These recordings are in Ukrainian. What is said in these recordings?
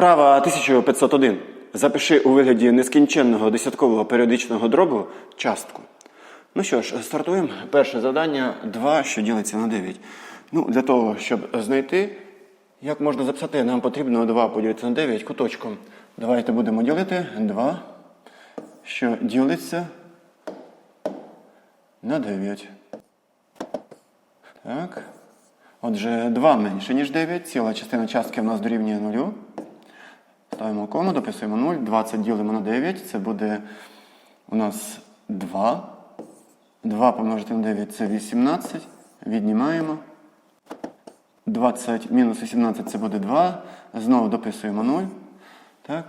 Вправа 1501. Запиши у вигляді нескінченного десяткового періодичного дробу частку. Ну що ж, стартуємо. Перше завдання 2, що ділиться на 9. Ну, для того, щоб знайти, як можна записати, нам потрібно 2 поділити на 9 куточком. Давайте будемо ділити 2, що ділиться на 9. Так. Отже, 2 менше, ніж 9. Ціла частина частки в нас дорівнює 0. Ставимо кому, дописуємо 0. 20 ділимо на 9. Це буде у нас 2. 2 помножити на 9 це 18. Віднімаємо. 20 мінус 18 це буде 2. Знову дописуємо 0. Так.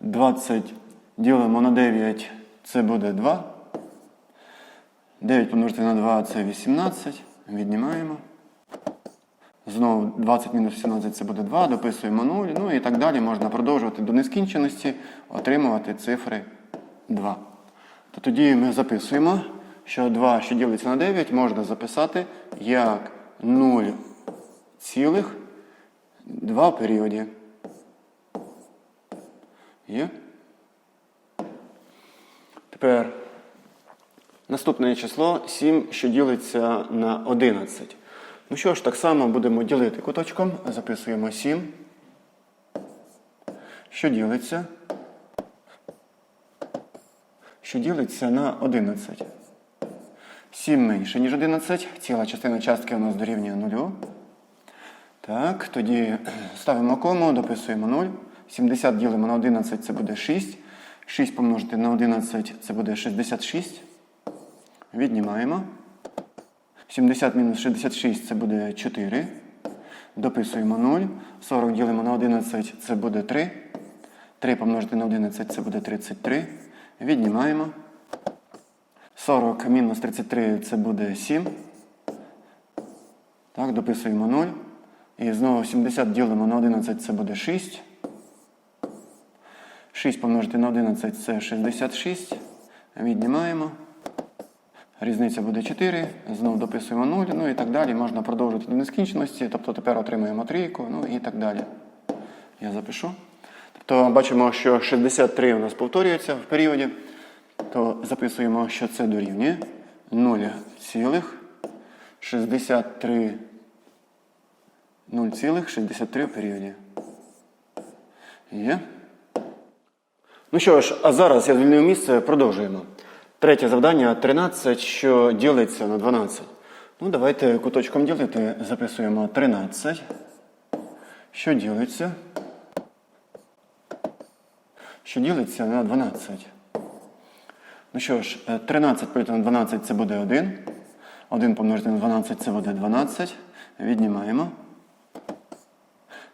20 ділимо на 9 це буде 2. 9 помножити на 2 це 18. Віднімаємо. Знову 20 мінус 17 це буде 2, дописуємо 0, ну і так далі можна продовжувати до нескінченості, отримувати цифри 2. То тоді ми записуємо, що 2, що ділиться на 9, можна записати як 0 цілих 2 в періоді. Є? Тепер наступне число 7, що ділиться на 11. Ну що ж, так само будемо ділити куточком. Записуємо 7. Що ділиться? Що ділиться на 11. 7 менше, ніж 11. Ціла частина частки у нас дорівнює 0. Так, тоді ставимо кому, дописуємо 0. 70 ділимо на 11, це буде 6. 6 помножити на 11 це буде 66. Віднімаємо. 70 мінус 66 це буде 4. Дописуємо 0. 40 ділимо на 11 це буде 3. 3 помножити на 11 це буде 33. Віднімаємо. 40 мінус 33 це буде 7. Так, дописуємо 0. І знову 70 ділимо на 11 це буде 6. 6 помножити на 11 це 66. Віднімаємо. Різниця буде 4, знову дописуємо 0, ну і так далі. Можна продовжити до нескінченості, тобто тепер отримуємо трійку, ну і так далі. Я запишу. Тобто бачимо, що 63 у нас повторюється в періоді, то записуємо, що це дорівнює 0,63 0,63 в періоді. Є? Ну що ж, а зараз я звільнив місце, продовжуємо. Третє завдання 13, що ділиться на 12. Ну, давайте куточком ділити. Записуємо 13. Що ділиться? Що ділиться на 12. Ну що ж, е, 13 поділити на 12 це буде 1. 1 помножити на 12 це буде 12. Віднімаємо.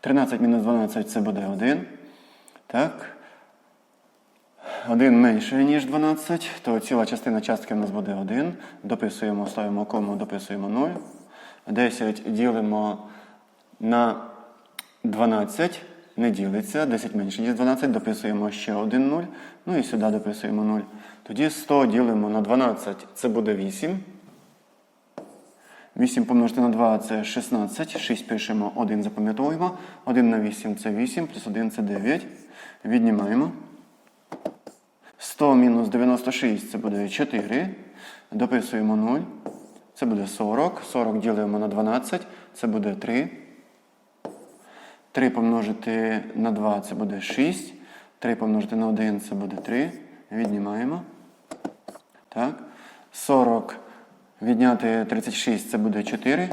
13 мінус 12 це буде 1. Так. 1 менше, ніж 12, то ціла частина частки в нас буде 1. Дописуємо, ставимо кому, дописуємо 0. 10 ділимо на 12, не ділиться. 10 менше, ніж 12, дописуємо ще 1 0. Ну і сюди дописуємо 0. Тоді 100 ділимо на 12, це буде 8. 8 помножити на 2 це 16. 6 пишемо, 1 запам'ятовуємо. 1 на 8 це 8, плюс 1 це 9. Віднімаємо. 100 мінус 96 це буде 4. Дописуємо 0. Це буде 40. 40 ділимо на 12, це буде 3. 3 помножити на 2 це буде 6. 3 помножити на 1 це буде 3. Віднімаємо. Так. 40 відняти 36 це буде 4.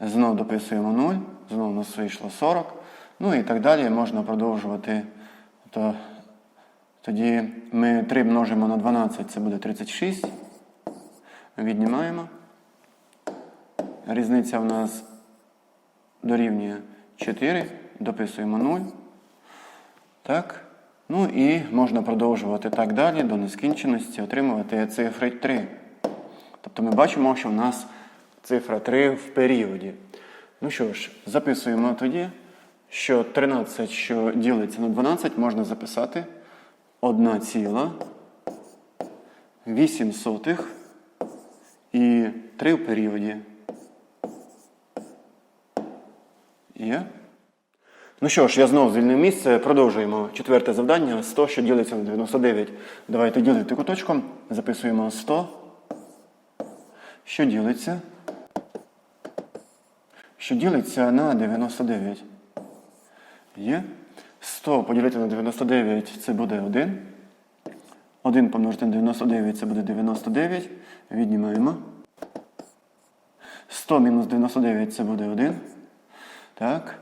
Знову дописуємо 0. Знову у нас вийшло 40. Ну і так далі можна продовжувати. То тоді ми 3 множимо на 12, це буде 36. Віднімаємо. Різниця в нас дорівнює 4. Дописуємо 0. Так. Ну і можна продовжувати так далі до нескінченості, отримувати цифри 3. Тобто ми бачимо, що в нас цифра 3 в періоді. Ну що ж, записуємо тоді, що 13, що ділиться на 12, можна записати. 1 ціла, 8 сотих і 3 в періоді. Є? Ну що ж, я знову звільнив місце. Продовжуємо. Четверте завдання 100, що ділиться на 99. Давайте ділити куточком. Записуємо 100. Що ділиться? Що ділиться на 99. Є. 100 поділити на 99 це буде 1. 1 помножити на 99 це буде 99. Віднімаємо. 100 мінус 99 це буде 1. Так.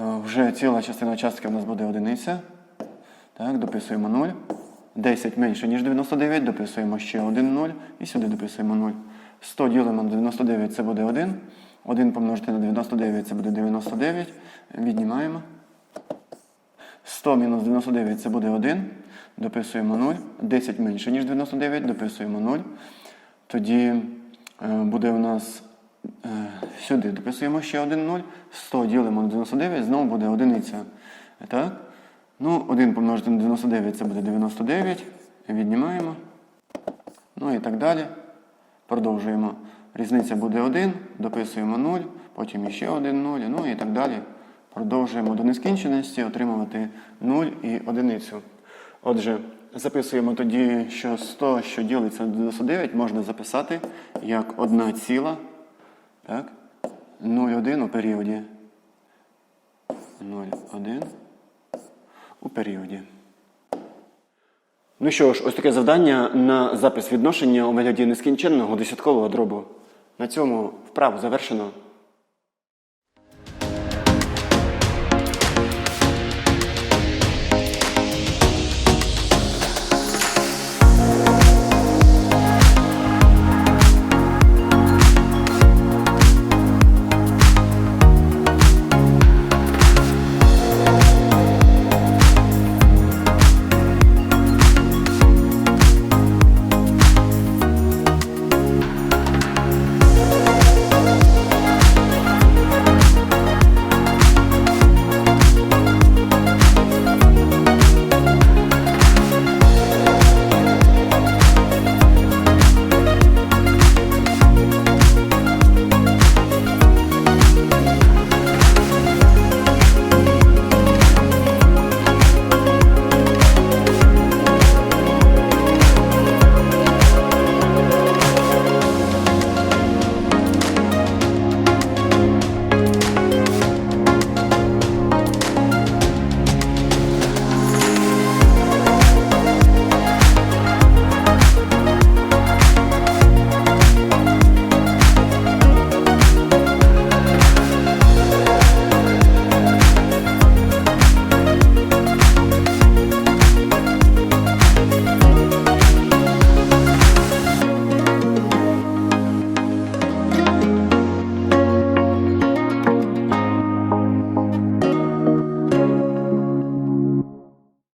Е, Вже ціла частина частки у нас буде одиниця. Так, дописуємо 0. 10 менше, ніж 99, дописуємо ще 1 0 і сюди дописуємо 0. 100 ділимо на 99 це буде 1. 1 помножити на 99 це буде 99. Віднімаємо. 100 мінус 99 це буде 1. Дописуємо 0. 10 менше, ніж 99, дописуємо 0. Тоді е, буде у нас е, сюди дописуємо ще один 0. 100 ділимо на 99, знову буде одиниця. Так? Ну, 1 помножити на 99 це буде 99. Віднімаємо. Ну і так далі. Продовжуємо. Різниця буде 1, дописуємо 0, потім ще один 0, ну і так далі. Продовжуємо до нескінченості отримувати 0 і одиницю. Отже, записуємо тоді, що 100, що ділиться на 99, можна записати як 1 ціла. Так? 0,1 у періоді. 0,1 у періоді. Ну що ж, ось таке завдання на запис відношення у вигляді нескінченного десяткового дробу. На цьому вправу завершено.